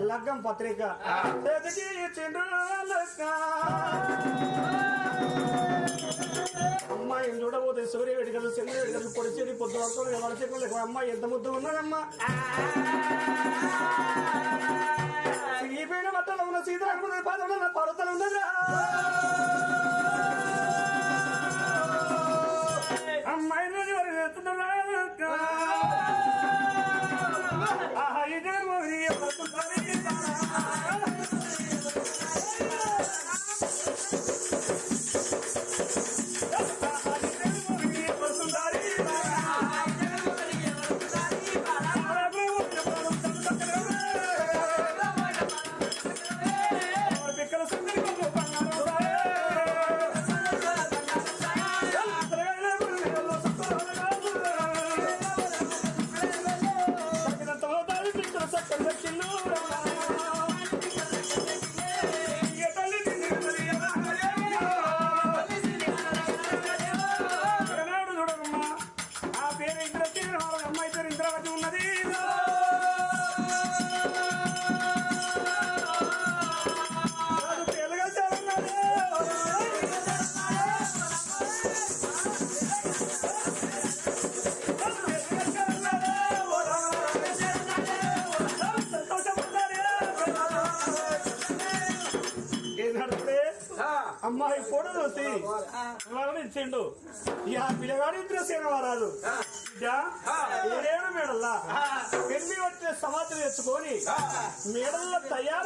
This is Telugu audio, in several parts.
లగ్గం పత్రిక. అమ్మాయి చూడబోతే సూర్య వేడికలు చంద్ర వేడికలు పొడిచేది పొద్దు వరకు వడచెక్కులు అమ్మాయి ఎంత ముద్దు ఉన్నదమ్మా. సిగిపోయిన బట్టలు ఉన్న సీతారాముడు పాత్రలో పర్వతలు ఉన్నదా? అమ్మాయి ఫోటో చూసి. వాళ్ళని ఇచ్చిండు. ఇక ఆ పిల్లగాడు ఇంద్రసేన వారాలు ఏడేడు మేడల్లా పెళ్ళి వచ్చే సమాధులు తెచ్చుకొని మేడల్లో తయారైతారండి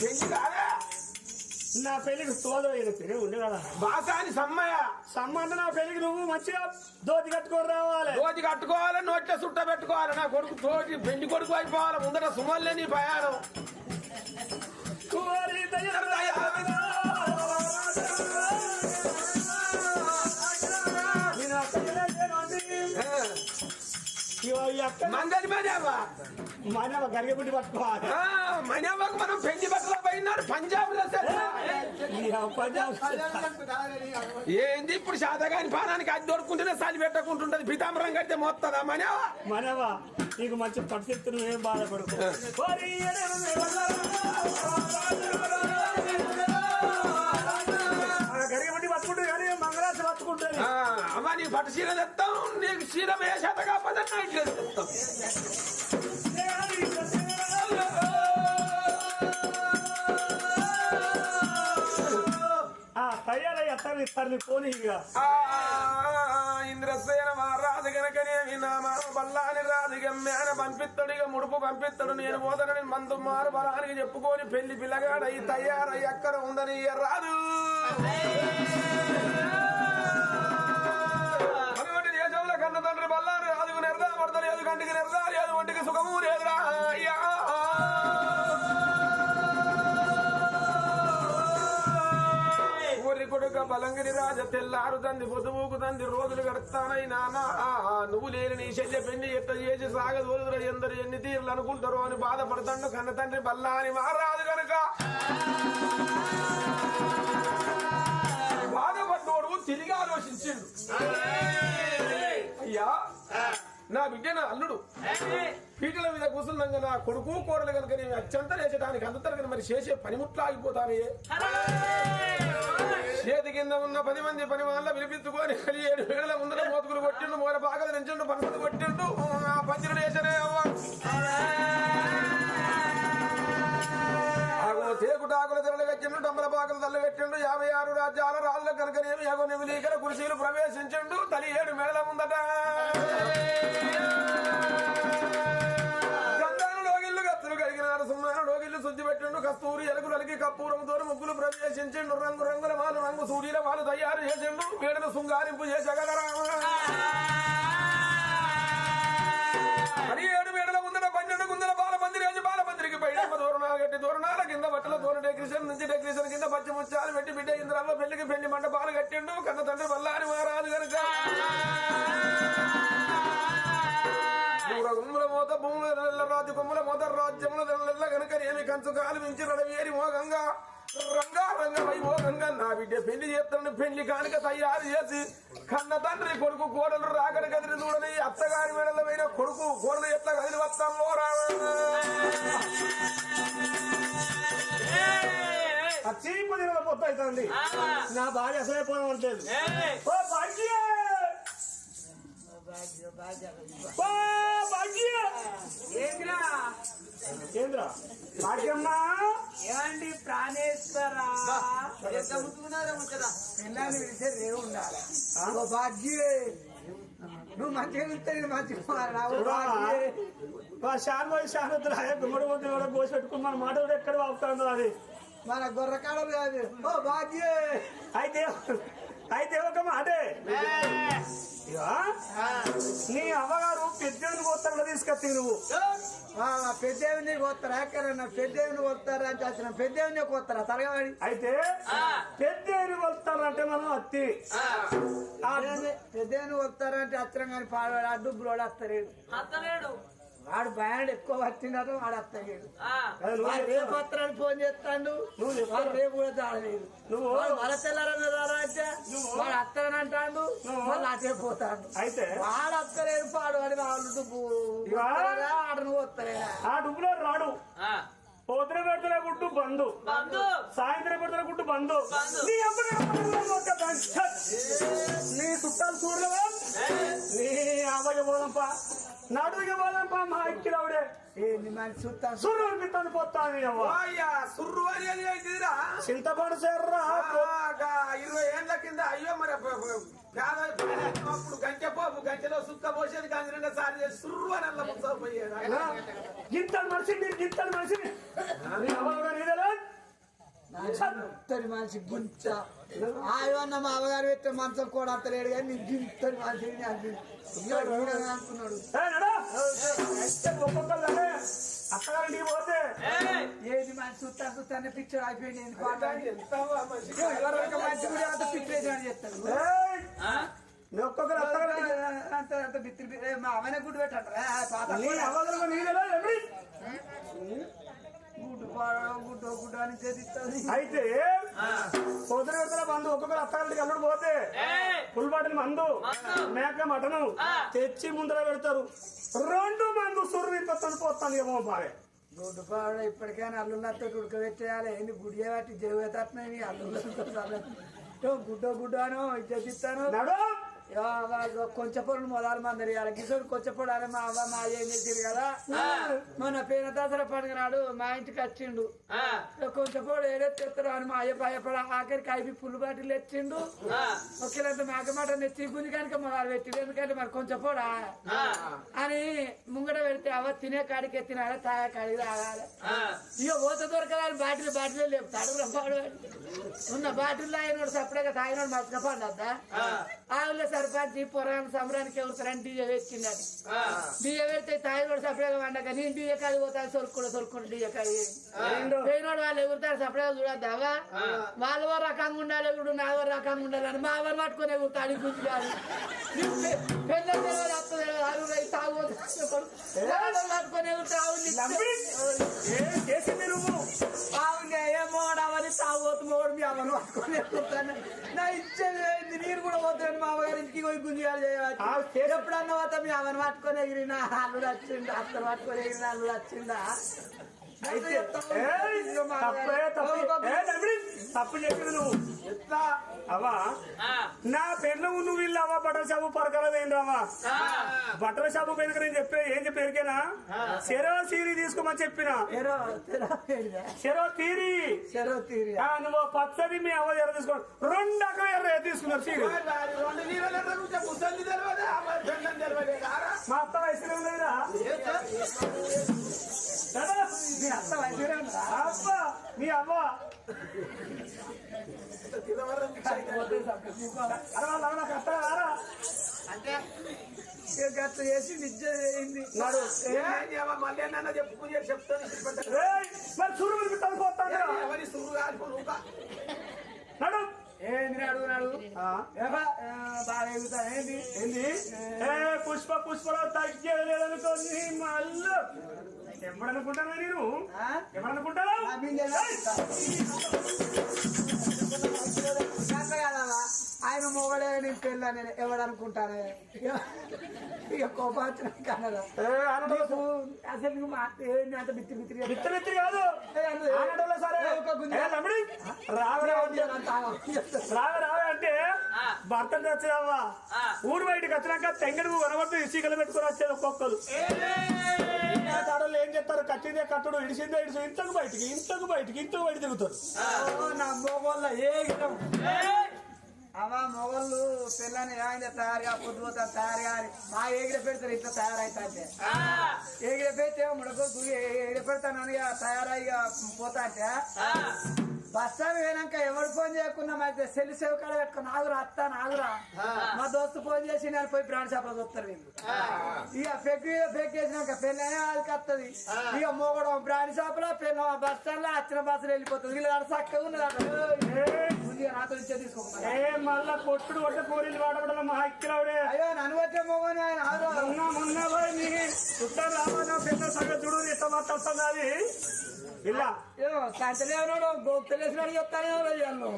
పెళ్ళి కాదా నా పెళ్ళికి తోదైన పెళ్ళి ఉండే కదా బాసాని సమ్మయ్య సంబంధం నా పెళ్ళికి నువ్వు మంచిగా దోతి కట్టుకొని రావాలి రోజు కట్టుకోవాలి నోట్ల సుట్ట పెట్టుకోవాలి నా కొడుకు తోటి పెళ్ళి కొడుకు అయిపోవాలి ముందర సుమల్లే నీ ప్రయాణం ఓరి తయారు తయారు. మనేవా మన గరిగబుడ్డి పట్టుకోవాలి మనేవాకు మనం పెళ్ళి బట్టలు పోయినాడు పంజాబ్లో ఈ పంజాబ్ ఏంది ఇప్పుడు శాతగాని పానానికి అది దొరుకుంటేనే సలి పెట్టకుంటుంటది పితాంబరం కడితే మొత్తదా మనేవా మనవా నీకు మంచి పరిస్థితి నువ్వేం బాధపడుకో గరిగబుడ్డి పట్టుకుంటే కానీ మంగళాసు పట్టుకుంటుంది ఆ, అమ్మ నీ పట్టు చీర తెస్తాం నీకు చీర ఏ శాత కాకపోతే డ్రెస్ తెస్తాం అత్తని పోనీ ఇక. ఇంద్రసేన మహారాజు గనకనేమి నా మామ బల్లాని రాజు గమ్యాన ఇక ముడుపు పంపిస్తాడు. నేను పోతానని మందు మారు బలానికి చెప్పుకొని పెళ్ళి పిల్లగాడై తయారై అక్కడ ఉందని రాదు. దేశంలో కన్న తండ్రి బల్లాని రాజుకు నెరదా పడతలేదు కంటికి నెరదా లేదు ఒంటికి సుఖము లేదురా. అయ్యా! కొడుక బలంగిరి రాజ తెల్లారు తంది పొద్దుమూకు తంది రోజులు గడుస్తానై నానా. నువ్వు లేని నీ శల్య పెళ్ళి ఎట్ట చేసి సాగదోలుదుర? ఎందరు ఎన్ని తీర్లు అనుకుంటారో అని బాధపడతాడు కన్న తండ్రి బల్లాని మహారాజు గనుక. బాధపడ్డోడు తిరిగి ఆలోచించిండు. అయ్యా. నా బిడ్డ నా అల్లుడు. పీటల మీద కూర్చున్నాక నా కొడుకు కోడలు కనుక నేను అత్యంత లేచడానికి అంత తరగని మరి చేసే పనిముట్లు ఆగిపోతానే చేతి కింద ఉన్న పది మంది పని వాళ్ళ కలిగి ఏడు వేల ముందర మోతుకులు కొట్టిండు మూల బాగలు నించుండు పనసలు కొట్టిండు. ఆ పంచులు వేసనే అవ్వ. తేకుటాకుల తెరలు కట్టిండు డమ్మల పాకలు తల్లు పెట్టిండు యాభై ఆరు రాజ్యాల రాళ్ళ కనుకనేమి యాగో నిమిలీకర కుర్చీలు ప్రవేశించిండు తలి ఏడు మేళ ముందట. కస్తూరి ఎలుగులు అలిగి కప్పూరం తోడు ముగ్గులు ప్రవేశించిండు రంగు రంగుల మాలు రంగు సూర్యుల వాళ్ళు తయారు చేసిండు మేడను శృంగారింపు చేసగలరా మరి ఏడు మేడల ముందర పన్నెండు గుందల బాల మందిరి బాల మందిరికి పైన దూరణ గట్టి దూరణాల కింద బట్టల దూర డెకరేషన్ నుంచి డెకరేషన్ కింద పచ్చి ముచ్చాలు పెట్టి బిడ్డ ఇంద్రమ్మ పెళ్ళికి పెళ్ళి మండపాలు కట్టిండు. కన్న తండ్రి బల్లారి మహారాజు కనుక దూర గుమ్ముల మోత భూముల రాజు కొమ్ముల మోత రాజ్యముల నెల్ల గనుక ఏమి కంచు కాలు మించి రడవేరి మోగంగా. రంగా రంగ వైభోగంగా నా బిడ్డ పెళ్ళి చేస్తాను పెళ్ళి కానుక తయారు చేసి కన్న తండ్రి కొడుకు కోడలు రాకడ కదిలి చూడని అత్తగారి మెడలమైన కొడుకు కోడలు ఎట్లా కదిలి వస్తాను చీపు పొత్తు అవుతుంది నా భార్య అసలే ఓ భాగ్య! భాగ్య! ఏమండి ప్రాణేశ్వరా? పిల్లని పిలిచే రేవు ఉండాలి. ఓ భాగ్యే. నువ్వు మంచిగా మంచిగా శాన్ పోయి శాన్ వద్దురా గుమ్మడి ముద్దు కూడా కోసి పెట్టుకుని మన మాట కూడా ఎక్కడ వాపుతాందో అది? మన గొర్రెకాడలు కాదు. ఓ భాగ్యే. అయితే అయితే ఒక మాటే. నీ అమ్మగారు పెద్దోని కోస్తాను తీసుకొచ్చి నువ్వు. పెద్దేవిని కోస్తారా ఎక్కడన్నా పెద్దేవిని కోస్తారా అంటే వచ్చిన పెద్దేవిని కోస్తారా తలగవాడి అయితే పెద్దేని కొలుస్తానంటే మనం అత్తి. ఆ. పెద్దేవిని కోస్తారా అంటే అత్తరం కానీ పాడు అడ్డు బ్రోడ్ వస్తలేడు అత్తలేడు వాడు బ్యాండ్ ఎక్కువ వచ్చిందట వాడు నువ్వు వాడు రేపు వస్తారని ఫోన్ చేస్తాడు. నువ్వు. వాడు రేపు కూడా తాడలేదు నువ్వు వాడు వల తెల్లారన్నారంటే వాడు అత్తరని అంటాడు. మళ్ళీ అటే పోతాడు. అయితే వాడు అత్తలేదు పాడు అని వాళ్ళు? ఆడను వస్తలేదా ఆ డుబ్బులో రాడు. పొద్దున పెడుతున్న గుడ్డు బంధు సాయంత్రం పెడుతున్న గుడ్డు బంధు. నీ అప్పుడు నీ చుట్టాలు చూడలేవా? నీ అవ్వకి పోదంపా నడుగుకి పోదంపా మా సూర్యుడు పిత్తని పోతాను సుర్రు అనేది ఏంటిదిరా చింతపండు ఆగా ఇరవై ఏళ్ళ కింద అయ్యో మరి అప్పుడు గంటె పోపు గంటెలో సుక్క పోసేది కానీ రెండు సార్లు సుర్రు అని అల్ల ముసలు పోయేది. గింతలు మనిషి గింతలు మనిషి గింతడి మనిషి గింత ఆయన్న మా అవగారు పెట్టే మంచం కూడా అంతలేడు కానీ నీ గింతడి మనిషి నాకు ఇయ్యాడు, ఈయన అనుకున్నాడు. అత్తగారింటికి పోతే. ఏది మనిషి చూస్తా చూస్తానే పిక్చర్ అయిపోయింది మంచి మంచి పిక్చర్ అత్తగారింటికి అంత అంత బిత్తి బిత్తి- మా అవనే గుడ్డు పెట్టండి పాత నీ అవ్వగా నీదేలా ఎమ్రి గుడ్డు పాడో గుడ్డో గుడ్డు అని చేతిస్తుంది అయితే పొద్దున మందు ఒక్కొక్కరు అత్తారింటికి అల్లుడు పోతే ఫుల్ బాటిల్ మందు. మేక మటను. తెచ్చి ముందర పెడతారు. రెండు మందు సుర్రి పోతాను ఏమో బాగా గుడ్డు పాడ ఇప్పటికైనా అల్లుళ్ళతో ఉడకబెట్టేయాలి ఏంది గుడి బట్టి జరుగుతున్నాయి అల్లుళ్ళతో గుడ్డో గుడ్డో అనో ఇచ్చేస్తాను నడు కొంచెం పొడులు మొదలు మందరి కిషోర్ కొంచెం పొడు అని మా అవ్వ మా ఏం చేసిండు కదా? మొన్న పేన దసరా పండుగ నాడు మా ఇంటికి వచ్చిండు. ఆ, కొంచెం పొడు ఏడెత్తారు అని మా అయ్య భయపడ ఆఖరికి అయిపోయి పుల్లు బాటిల్ తెచ్చిండు. ఆ, ఒకేలంత మేకమాట గుంజి కనుక మొదలు పెట్టిండు. ఎందుకంటే మరి కొంచెం పొడా ఆ, అని ముంగడ పెడితే అవ్వ తినే కాడికి ఎత్తినాడ తాగే కాడికి తాగాలి ఆ, ఇక పోత దొరకదని బాటిల్ బాటిల్ లేపుతాడు రమ్మాడు ఉన్న బాటిల్ తాగినోడు సపరేట్గా తాగినోడు మస్తు పండద్దా ఆ, ఆవుల సర్పంచ్ పొరాన్ని సంబరానికి ఎవరుతారని డీజే పెట్టిందని ఆ, డీజే పెడితే తాగినోడు సపరేట్గా వండక నేను డీజే కాడి పోతాను సొరుకుడు సొరుకుడు డీజే కాడి పోయినోడు వాళ్ళు ఎగురుతారు సపరేట్గా చూడద్దావా? వాళ్ళ వారు రకంగా ఉండాలి ఎగుడు నా వారు రకంగా ఉండాలని మా వారు పట్టుకొని ఎగురుతాడు గురించి కాదు. పెద్ద తెలియదు అత్త తెలియదు అరువు రైతు తాగుబోతు పట్టుకొని ఎగురుతావు అవునే ఏ మోడవని తాగోతు మోడు మీ అమ్మను పట్టుకొని ఎగురుతాను. నా ఇచ్చేది? నేను కూడా పోతాను మా ఇంటికి పోయి గుంజాలు ఆ, చేయవచ్చు ఎప్పుడన్నా పోతా మీ అమ్మని పట్టుకొని ఎగిరినా అల్లుడు వచ్చిందా అత్తను పట్టుకొని ఎగిరిన అల్లుడు ఏయ్, తప్పే తప్పు. తప్పు చెప్పింది నువ్వు. ఎట్లా? అవా నా పెళ్ళ నువ్వు వీళ్ళు అవ్వ? బట్టల షాపు పరకల వేయండిరావా ఆ, బట్టల షాపు వెనుక నేను చెప్పే ఏం చెప్పి ఎరికేనా చెరో సీరి తీసుకోమని చెప్పిన? చెరో తీరి. చెరో తీరి. ఆ, నువ్వు పచ్చది మీ అవ్వ ఎర్ర తీసుకో. రెండు అక్కడ ఎర్ర తీసుకున్నారు సీరి. మా అత్త వయసు మీ అత్త వయసురా అబ్బా మీ రారా అంటే? గట్ల చేసి నిజ అయింది నాడు మళ్ళీ అన్న చెప్పు చెప్తాను మరి సురువులు తనుకోస్తాను ఎవరి సురువు కాదు నడు ఏంది అడుగు అడుగు ఆ, బాగా ఎగుతా ఏంది? ఏంది? ఏ పుష్ప పుష్పలో తగ్గలేదనుకోని మళ్ళీ ఎవడనుకుంటాను నేను ఆ? ఆయన మొగడే నేను పెళ్ళ నేను ఎవడు అనుకుంటాను ఇక కోపాచిన కన్నదా అసలు నువ్వు ఏంది అంత బిత్తి బిత్తి మిత్ర మిత్రి కాదు. రావే అంటే రావే రావే అంటే భర్త తెచ్చినావా? ఊరు బయటకు వచ్చినాక తెంగడుకు కనబడుతూ ఇసుకలు పెట్టుకుని వచ్చేది ఒక్కొక్కరు. ఏం చెప్తారు కట్టిందే కట్టుడు ఇడిసిందే ఇడిసి ఇంతకు బయటికి ఇంతకు బయటికి ఇంతకు బయట తిరుగుతారు నా మొగోళ్ళ ఏ గిటం అమ్మా మొగళ్ళు పిల్లని ఆయన తయారుగా పొద్దుపోతారు తయారుగా అని మా ఎగిర పెడతారు ఇట్లా తయారైతా అంటే ఎగిర పెడితే ముడకు ఎగిర పెడతానని తయారయ్యి పోతా అంటే బస్ స్టాండ్ పోయినాక ఎవరు ఫోన్ చేయకున్నా మరి సెల్ సేవ్ కాడ పెట్టుకుని ఆగురా అత్తా ఆగురా. మా దోస్తు ఫోన్ చేసి నేను పోయి బ్రాండ్ షాప్లో చూస్తారు వీళ్ళు. ఇక ఫెక్ ఫెక్ చేసినాక పెళ్ళి వాళ్ళకి వస్తుంది ఇక మోగడం బ్రాండ్ షాప్లో పెళ్ళి బస్ స్టాండ్లో వచ్చిన బస్సులు వెళ్ళిపోతుంది. వీళ్ళు ఆడ చక్కగా ఉన్నది ఏ మళ్ళా కొట్టుడు కొట్ట కోరిలు వాడబడాల మా హక్కిరావుడే అయ్యో నన్ను వచ్చే మొగని ఆయన. మొన్న పోయి రావన్నా పెద్ద సంగతి చూడు అది ఇలా. గోప్తలేసినాడు చెప్తానే ఎవరు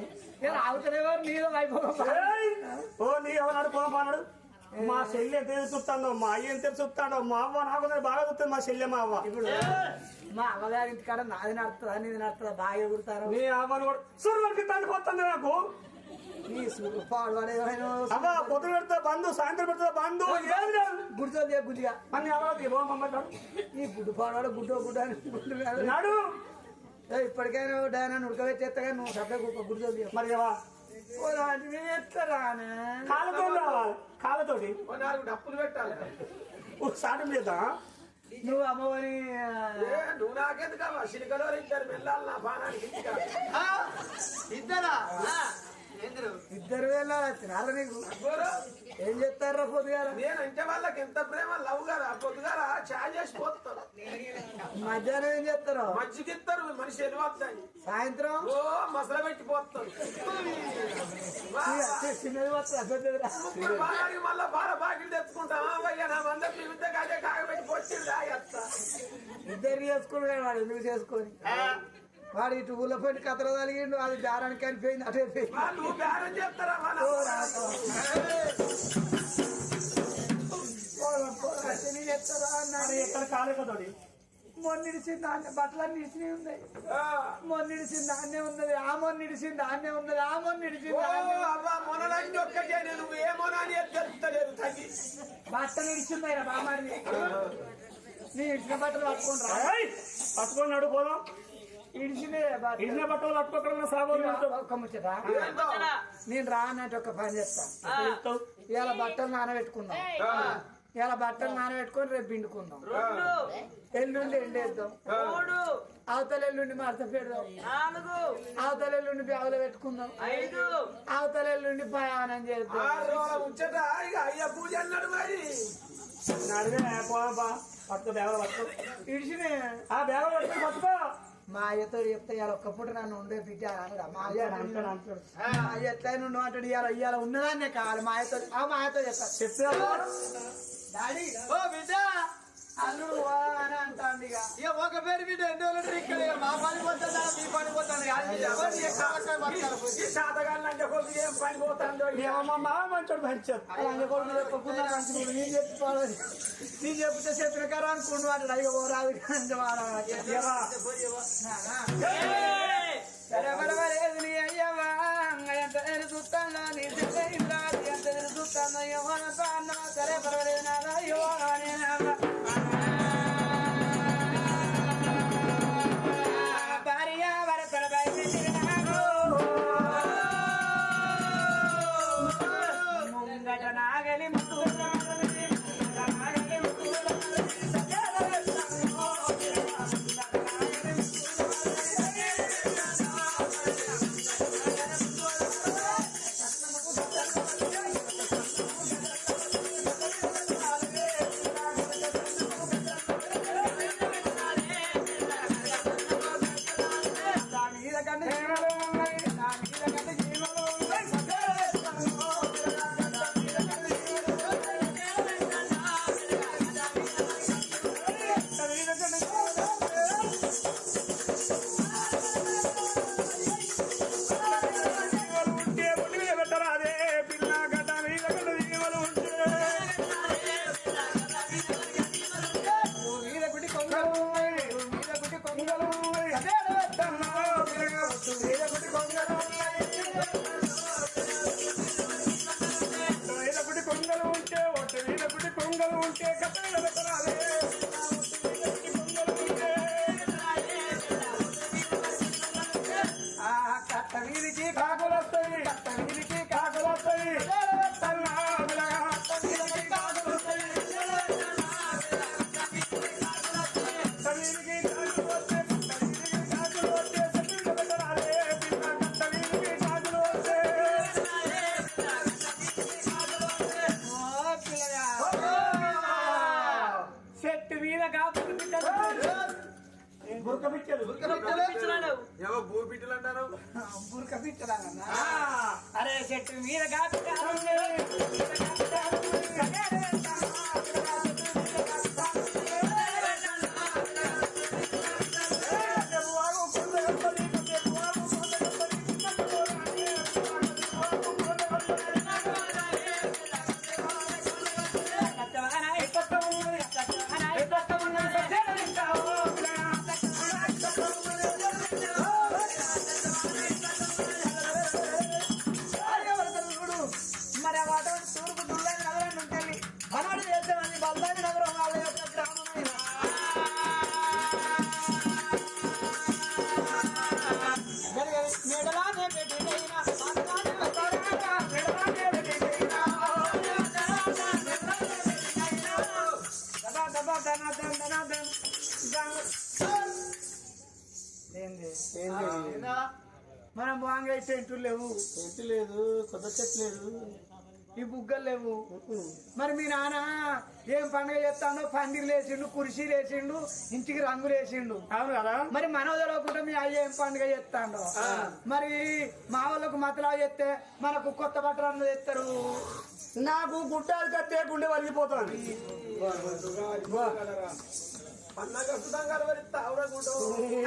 నేను ఆగుతలేవారు అయిపోయి! ఓ నీ మా చెల్లి ఎంత చూస్తాడో మా అయ్య ఎంత చూస్తాడో మా అవ్వ నాకు బాగా చూస్తుంది మా చెల్లె మా అవ్వ. ఇప్పుడు. మా అమ్మగారి ఇంటి కాడ నాది నడుతుందా నీది నడుతుందా బాగా ఎగురుతారు. నీ అవ్వను కూడా సూర్యుడికి తండ్రిపోతుంది నాకు. నీ సూరు పాడు పడేవాడు అవ్వ పొద్దున పెడితే బంధు సాయంత్రం పెడితే బంధు ఏది లేదు. గుడితో లే గుడిగా? అని అవ్వదు ఇవ్వమంటాడు ఈ గుడ్డు పాడు గుడ్డు గుడ్డు అని గుడ్డు. నాడు. ఏ, ఇప్పటికైనా డైనా ఉడకబెట్టేస్తా కానీ నువ్వు కుక్క గుడితో మరి కాళ్ళతో కాళ్ళతోటి ఓ నాలుగు డప్పులు పెట్టాలి. సాటం చేద్దాం నువ్వు అమ్మవని ఏ, నువ్వు నాకెందుకు సిలికలో ఇద్దరు వెళ్ళాలి నా బాణానికి. ఇద్దరా ఇద్దరు వెళ్ళాలి తినాలి నీకు? ఏం చెప్తారా పొద్దుగాల? నేను ఇంటి వాళ్ళకి ఎంత ప్రేమ? లవ్ గారా? పొద్దుగాల చాయ్ చేసి పోతారు. మధ్యాహ్నం ఏం చేస్తారు? మజ్జిగిస్తారు మనిషి వెళ్ళిపోతాయి సాయంత్రం? ఓ మసల పెట్టి పోతారు. చిన్నది. ముగ్గురు మళ్ళా బాల బాకిలు తెచ్చుకుంటావా అయ్యా నా మందం పిలిస్తే కాదే కాగబెట్టి పొచ్చింది ఇద్దరు చేసుకుని కానీ వాడు ఎందుకు చేసుకొని? వాడు ఇటు ఊళ్ళో పోయి కథలు తలిగిండు అది దారానికి అనిపోయింది అటు బేరం. అసలు చెప్తారా అన్నాడు. ఎక్కడ మొన్నిడిసిన దాన్ని బట్టలన్నీ ఇచ్చినవి ఉన్నాయి. మొన్నిడిసిన దాన్నే ఉన్నది ఆ మొన్నిడిసిన దాన్నే ఉన్నది ఆ మొన్నిడిసిన మొనలంటి ఒక్కటే నువ్వు ఏ మొనాని తెలుస్తలేదు తగ్గి బట్టలు ఇడిచున్నాయి రా బామారి నీ ఇడిచిన బట్టలు పట్టుకొని రా! పట్టుకొని నడు పోదాం. ఇడిచినే బట్టలు. పట్టుకోకుండా ముచ్చట. నేను రానంటే ఒక పని చేస్తా. చెప్తావు ఇవాళ బట్టలు నానబెట్టుకుందాం. ఇవాళ బట్టలు నానబెట్టుకొని రేపు పిండుకుందాం. ఎల్లుండి ఎండేద్దాం. మూడు. అవతల ఎల్లుండి మడత పెడదాం. నాలుగు. అవతల ఎల్లుండి బ్యాగులో పెట్టుకుందాం. ఐదు. అవతల ఎల్లుండి ప్రయాణం చేద్దాం. నడివే పట్టుకో బ్యాగులు పట్టుకో. ఇడిచినే ఆ బ్యాగులు పట్టుకో పట్టుకో. మా అయ్యతో చెప్తే ఇవాళ ఒక్క పూట నన్ను ఉండే బిడ్డ మా అయ్య అయ్య ఎట్లా నుండి అంటాడు. ఇవాళ ఇవాళ ఉన్నదాన్నే కావాలి. మా అయ్యతో మా అయ్యతో చెప్తా. చెప్తే డాడీ ఓ బిడ్డ. అల్లుడు అని అంటాండి ఇక ఒక పేరు బిడ్డ ఎన్ని రోజులు ఇక్కడ ఇక మా పని పోతుందా మీ పని పోతుంది. ఎవరు. ఈ శాతగాళ్ళు అంటే కొద్దిగా ఏం పని పోతాందో మా మామ మంచోడు మంచోడు. అలాగే కొడుకు చెప్పుకున్నా మంచిగా నేను చెప్పుకోవాలి? నేను చెప్తే చెప్పిన కదా అనుకుంటున్నాడు అయ్యో ఓ రాదు అంటే అయ్యవా ఎంత చూస్తాను నీ ఎంత చూస్తాను అన్న సరే పర్వాలేదు అరే చెట్టు మీద కాదు మనం బాగా టెంట్లు లేవు? చెట్టు లేదు కొత్త చెట్టు లేదు. ఈ బుగ్గలు లేవు. మరి మీ నాన్న ఏం పండుగ చేస్తాడో పందిరి లేచిండు కుర్చీ లేచిండు ఇంటికి రంగులు వేసిండు అవును కదా? మరి మనవ తెలియకుండా మీ అయ్య ఏం పండుగ చేస్తాడో? మరి మా వాళ్ళకు మతలా చేస్తే మనకు కొత్త బట్టలు అన్నది తెస్తారు నాకు గుట్టాలు కట్టే గుండె వలిగిపోతుంది.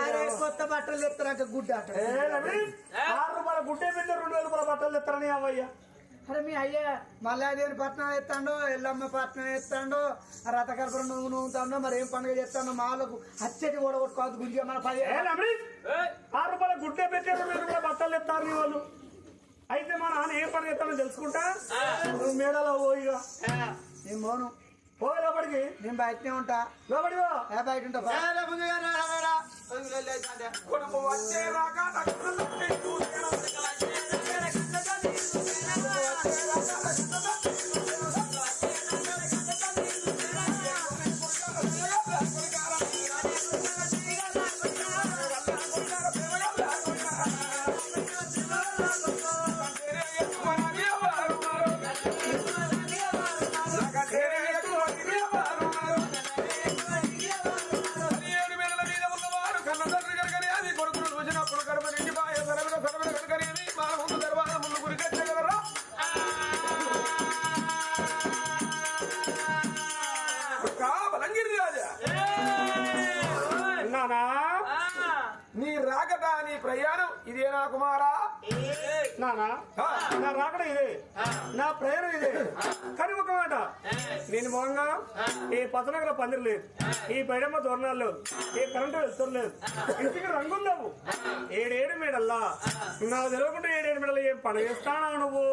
అరే కొత్త బట్టలు తెస్తారంట గుడ్డ ఆరు రూపాయల గుడ్డే పెద్ద రెండు వేల రూపాయల బట్టలు తెస్తారని అవ్వయ్య? అరే మీ అయ్య మల్లాదేవి పట్నం ఎత్తాడో ఎల్లమ్మ పట్నం ఎత్తాడో రథకర్పూరం నువ్వు నూగుతాడో మరి ఏం పండుగ చేస్తాడో మా వాళ్ళకు అచ్చటి ఓడగొట్టుకోవద్దు గుంజ మన పది ఆరు రూపాయల గుడ్డే పెట్టే రెండు వేల రూపాయల బట్టలు నీ వాళ్ళు. అయితే మా నాన్న ఏం పని చేస్తానో తెలుసుకుంటా? నువ్వు మేడలో పోయిగా నేను పోను. పోయి లోపలికి. నేను బయటనే ఉంటా. పో. ఏ బయట ఉంటా? నీ ప్రయాణం ఇదేనా కుమారా? నానా? ఆ. నా రాకడ ఇదే. నా ప్రయాణం ఇదే. కానీ ఒక మాట. నేను మొహంగా ఈ పచ్చనగర పందిరి లేదు. ఈ పైడమ్మ తోరణాలు లేవు. ఈ కరెంటు వెళ్తారు లేదు. ఇంటికి రంగులు లేవు. ఏడేడు మేడల్లా? నాకు తెలియకుండా ఏడేడు మేడలు ఏం పని చేస్తానా నువ్వు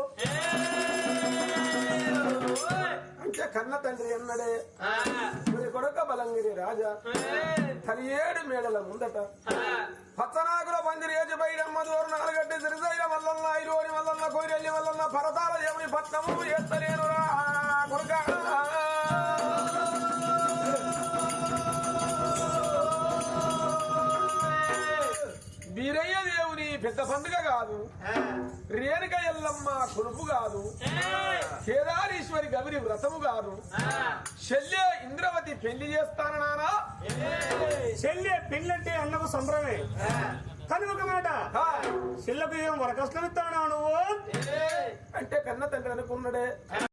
అంటే కన్న తండ్రి అన్నడే. కొడుక బలంగిరి రాజా. తని ఏడు మేడల ముందట పరతాల దేవుని ఎత్తలేను కొడుక. వీరయ్య దేవుని పెద్ద పండుగ కాదు. రేణుక ఎల్లమ్మ కొడుపు కాదు. కేదారీశ్వరి గవిరి వ్రతము కాదు. శల్య ఇంద్రవతి పెళ్ళి చేస్తానన్నానా శల్య పెళ్ళంటే అన్నకు సంబరమే. కానీ ఒక మాట చెల్లకు ఏం వరకష్టం ఇస్తానా నువ్వు? అంటే కన్న తండ్రి అనుకున్నాడే